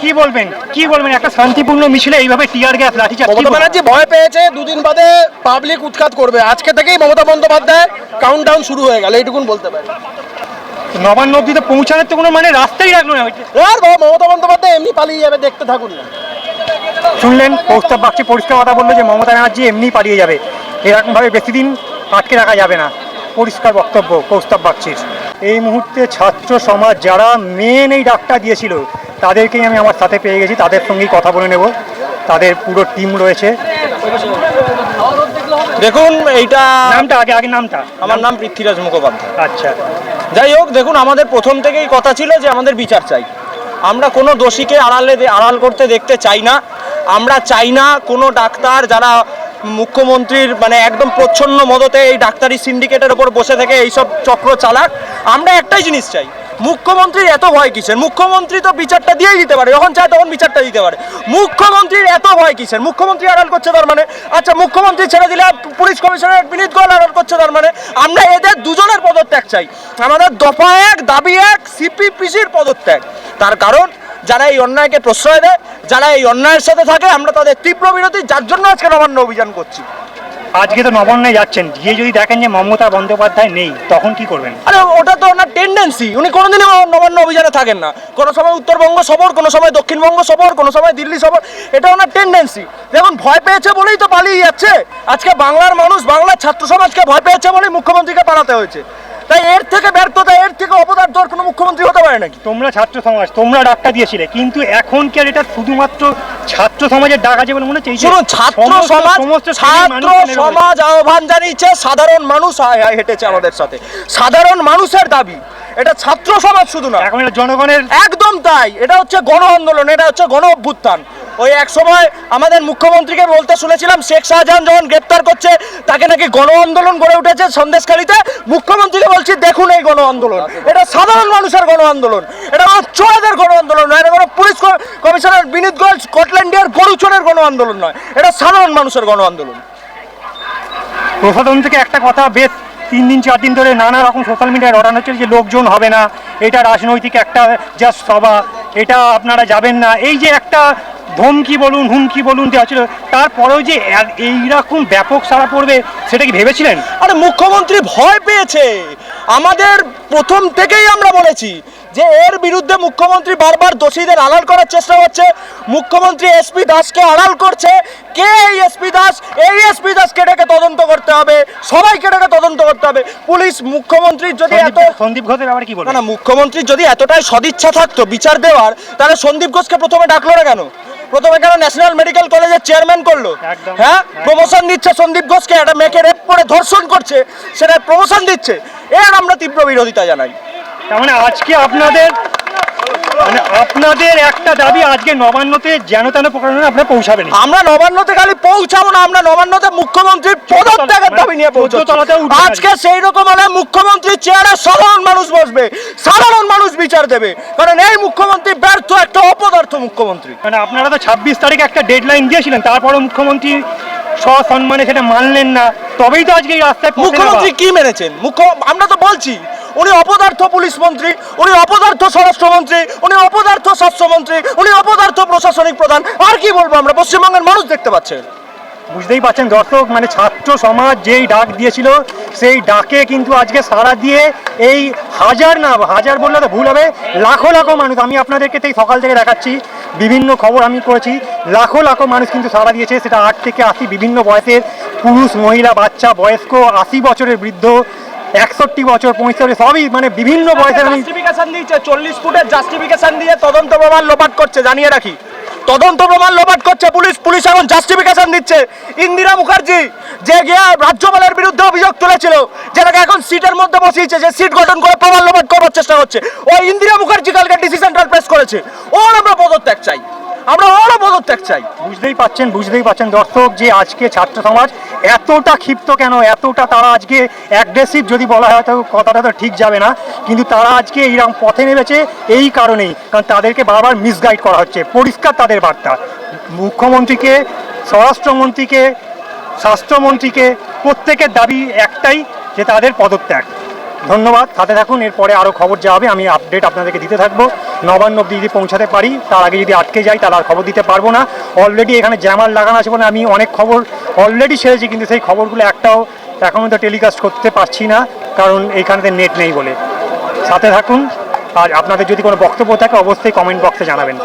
কি বলবেন? কি বলবেন? একটা শান্তিপূর্ণ মিছিলে এইভাবে টিয়ার গ্যাস কি মমতা? ব্যানার্জি ভয় পেয়েছে দুদিন বাদে পাবলিক উৎখাত করবে। আজকে থেকেই মমতা বন্দ্যোপাধ্যায় কাউন্টডাউন শুরু হয়ে গেল এইটুকুন বলতে পারি। নবান্ন অব্দি তো পৌঁছানোর তো কোনো মানে রাস্তাই রাখল না। আর বাবা মমতা বন্দ্যোপাধ্যায় এমনি পালিয়ে যাবে দেখতে থাকুন না। শুনলেন কৌস্তব বাগচি পরিষ্কার কথা বলল যে মমতা ব্যানার্জি এমনি পালিয়ে যাবে। এরকমভাবে বেশি দিন আটকে রাখা যাবে না। পরিষ্কার বক্তব্য কৌস্তব বাগচির এই মুহূর্তে ছাত্র সমাজ যারা মেন এই ডাকটা দিয়েছিল তাদেরকেই আমি আমার সাথে পেয়ে গেছি তাদের সঙ্গেই কথা বলে নেব। তাদের পুরো টিম রয়েছে। দেখুন এইটা নামটা আগে আগে নামটা। আমার নাম পৃথ্বীরাজ মুখোপাধ্যায়। আচ্ছা। যাই হোক দেখুন আমাদের প্রথম থেকেই কথা ছিল যে আমাদের বিচার চাই। আমরা কোনো দোষীকে আড়ালে আড়াল করতে দেখতে চাই না। আমরা চাই না কোনো ডাক্তার যারা মুখ্যমন্ত্রীর মানে একদম প্রচ্ছন্ন মদতে এই ডাক্তারি সিন্ডিকেটের ওপর বসে থেকে এইসব চক্র চালাক। আমরা একটাই জিনিস চাই মুখ্যমন্ত্রীর এত ভয় কিসের? মুখ্যমন্ত্রী তো বিচারটা দিয়েই দিতে পারে, যখন চায় তখন বিচারটা দিতে পারে। মুখ্যমন্ত্রীর এত ভয় কিসের? মুখ্যমন্ত্রী আড়াল করছে তার মানে? আচ্ছা মুখ্যমন্ত্রী ছেড়ে দিলে পুলিশ কমিশনার বিনীত গোয়াল আড়াল করছে তার মানে? আমরা এদের দুজনের পদত্যাগ চাই। আমাদের দফা এক, দাবি এক, সিপিপিসির পদত্যাগ। তার কারণ, যারা এই অন্যায়কে প্রশ্রয় দেয়, যারা এই অন্যায়ের সাথে থাকে, আমরা তাদের তীব্র বিরোধী, যার জন্য আজকে নবান্ন অভিযান করছি। আজকে তো নবান্নে যাচ্ছেন। গিয়ে যদি দেখেন যে মমতা বন্দ্যোপাধ্যায় নেই, তখন কি করবেন? আরে, ওটা তো ওনার টেন্ডেন্সি উনি কোনোদিনই নবান্ন অভিযানে থাকেন না। কোনো সময় উত্তরবঙ্গ সফর, কোনো সময় দক্ষিণবঙ্গ সফর, কোনো সময় দিল্লি সফর। এটা ওনার টেন্ডেন্সি দেখুন, ভয় পেয়েছে বলেই তো পালিয়ে যাচ্ছে। আজকে বাংলার মানুষ, বাংলার ছাত্র সমাজকে ভয় পেয়েছে বলেই মুখ্যমন্ত্রীকে পালাতে হয়েছে। তাই এর থেকে ব্যর্থতা এর থেকে অপদার্থ আর কোনো মুখ্যমন্ত্রী হতে পারে নাকি? তোমরা ছাত্র সমাজ তোমরা ডাকটা দিয়েছিলে কিন্তু এখন কি আর এটা শুধুমাত্র ছাত্র সমাজের ডাক আছে বলে মনে হচ্ছে শুনুন ছাত্র সমাজ সমস্ত ছাত্র। সমাজ আহ্বান জানিয়েছে সাধারণ মানুষ হেঁটেছে আমাদের সাথে। সাধারণ মানুষের দাবি এটা ছাত্র সমাজ শুধু না। এখন এটা জনগণের একদম তাই এটা হচ্ছে গণ আন্দোলন এটা হচ্ছে গণ অভ্যুত্থান। ওই এক সময় আমাদের মুখ্যমন্ত্রীকে বলতে শুনেছিলাম, শেখ শাহজাহান যখন গ্রেপ্তার করছে, তাকে নাকি গণ আন্দোলন গড়ে উঠেছে সন্দেশখালীতে। মুখ্যমন্ত্রীকে বলছি, দেখুন এই গণ আন্দোলন এটা সাধারণ মানুষের গণ আন্দোলন এটা কোনো চোরাদের গণ আন্দোলন নয়, এটা কোনো পুলিশ কমিশনার বিনীত গোয়েল স্কটল্যান্ডের গরু চোরের গণ আন্দোলন নয়। এটা সাধারণ মানুষের গণ আন্দোলন প্রশাসন থেকে একটা কথা, বেশ তিন দিন, চার দিন ধরে নানা রকম সোশ্যাল মিডিয়ায় রটানো হচ্ছে যে লোকজন হবে না। এটা রাজনৈতিক একটা জাস্ট সভা। এটা আপনারা যাবেন না। এই যে একটা ধমকি বলুন, হুমকি বলুন দেওয়া ছিল, তারপরেও যে এইরকম ব্যাপক সারা পড়বে, সেটা কি ভেবেছিলেন? আরে মুখ্যমন্ত্রী ভয় পেয়েছে। আমাদের প্রথম থেকেই আমরা বলেছি যে এর বিরুদ্ধে মুখ্যমন্ত্রী বারবার দোষীদের আড়াল করার চেষ্টা করছে। মুখ্যমন্ত্রী এসপি দাসকে আড়াল করছে। এসপি দাস এই দাসকে ডেকে তদন্ত করতে হবে সবাইকে ডেকে তদন্ত করতে হবে। পুলিশ মুখ্যমন্ত্রীর যদি এত সন্দীপ- ঘোষের ব্যাপারে কি না বলবেন না মুখ্যমন্ত্রীর যদি এতটাই সদিচ্ছা থাকতো বিচার দেওয়ার তাহলে সন্দীপ ঘোষকে প্রথমে ডাকলো না কেন? প্রথমে কেন ন্যাশনাল মেডিকেল কলেজের চেয়ারম্যান করল? হ্যাঁ? প্রমোশন দিচ্ছে সন্দীপ ঘোষকে একটা মেয়েকে রেপ করে ধর্ষণ করছে সেটা প্রমোশন দিচ্ছে। এর আমরা তীব্র বিরোধিতা জানাই। তার মানে আজকে আপনাদের মানে আপনাদের একটা দাবি আজকে নবান্নতে যেন তেন প্রকারণে আপনারা পৌঁছাবেন আমরা নবান্নতে খালি পৌঁছাবো না আমরা নবান্নতে মুখ্যমন্ত্রীর পদত্যাগের দাবি নিয়ে চোদ্দতলাতেও আজকে সেই রকম হলে মুখ্যমন্ত্রীর চেয়ারে সাধারণ মানুষ বসবে সাধারণ মানুষ বিচার দেবে। কারণ এই মুখ্যমন্ত্রী ব্যর্থ একটা অপদার্থ মুখ্যমন্ত্রী। মানে আপনারা তো ছাব্বিশ তারিখে একটা ডেডলাইন দিয়েছিলেন তারপরে মুখ্যমন্ত্রী সসম্মানে সেটা মানলেন না। তবেই তো আজকে এই রাস্তায় মুখ্যমন্ত্রী কি মেনেছেন? মুখ্য আমরা তো বলছি উনি অপদার্থ পুলিশ মন্ত্রী, উনি অপদার্থ স্বরাষ্ট্রমন্ত্রী উনি অপদার্থ স্বাস্থ্যমন্ত্রী উনি অপদার্থ প্রশাসনিক প্রধান। আর কি বলব আমরা? পশ্চিমবঙ্গের মানুষ দেখতে পাচ্ছেন বুঝতেই পারছেন দর্শক মানে ছাত্র সমাজ যেই ডাক দিয়েছিল, সেই ডাকে কিন্তু আজকে সারা দিয়ে এই হাজার না, হাজার বললে তো ভুল হবে, লাখো লাখো মানুষ, আমি আপনাদেরকে সেই সকাল থেকে দেখাচ্ছি, বিভিন্ন খবর আমি করেছি, লাখো লাখো মানুষ কিন্তু সারা দিয়েছে, সেটা আট থেকে আশি বিভিন্ন বয়সের পুরুষ, মহিলা, বাচ্চা, বয়স্ক, আশি বছরের বৃদ্ধ একষট্টি বছর পঁয়ষট্টি সবই মানে বিভিন্ন বয়সের আমি জাস্টিফিকেশন দিয়েছে চল্লিশ ফুটের জাস্টিফিকেশন দিয়ে তদন্ত প্রমাণ লোপাট করছে জানিয়ে রাখি। তদন্ত প্রমাণ লোপাট করছে পুলিশ পুলিশ এখন জাস্টিফিকেশন দিচ্ছে। ইন্দিরা মুখার্জি যে গিয়ে রাজ্যপালের বিরুদ্ধে অভিযোগ তুলেছিল যেটাকে এখন সিটের মধ্যে বসিয়েছে যে সিট গঠন করে প্রমাণ লোপাট করবার চেষ্টা করছে ওই ইন্দিরা মুখার্জি কালকে ডিসি সেন্ট্রাল প্রেস করেছে। ওর আমরা পদত্যাগ চাই। আমরা ওরও পদত্যাগ চাই। বুঝতেই পাচ্ছেন বুঝতেই পাচ্ছেন দর্শক যে আজকে ছাত্র সমাজ এতটা ক্ষিপ্ত কেন? এতটা তারা আজকে অ্যাগ্রেসিভ যদি বলা হয় তো কথাটা তো ঠিক যাবে না। কিন্তু তারা আজকে এইরকম পথে নেমেছে এই কারণেই। কারণ তাদেরকে বারবার মিসগাইড করা হচ্ছে। পরিষ্কার তাদের বার্তা। মুখ্যমন্ত্রীকে, স্বরাষ্ট্রমন্ত্রীকে, স্বাস্থ্যমন্ত্রীকে প্রত্যেকের দাবি একটাই, যে তাদের পদত্যাগ। ধন্যবাদ। সাথে থাকুন, এরপরে আরও খবর যা হবে, আমি আপডেট আপনাদেরকে দিতে থাকব। নবান্ন অব্দি যদি পৌঁছাতে পারি, তার আগে যদি আটকে যাই, তাহলে আর খবর দিতে পারব না। অলরেডি এখানে জ্যামার লাগানো আছে বলে আমি অনেক খবর অলরেডি সেরেছি, কিন্তু সেই খবরগুলো একটাও এখনও তো টেলিকাস্ট করতে পারছি না, কারণ এইখানেতে নেট নেই বলে। সাথে থাকুন, আর আপনাদের যদি কোনো বক্তব্য থাকে, অবশ্যই কমেন্ট বক্সে জানাবেন।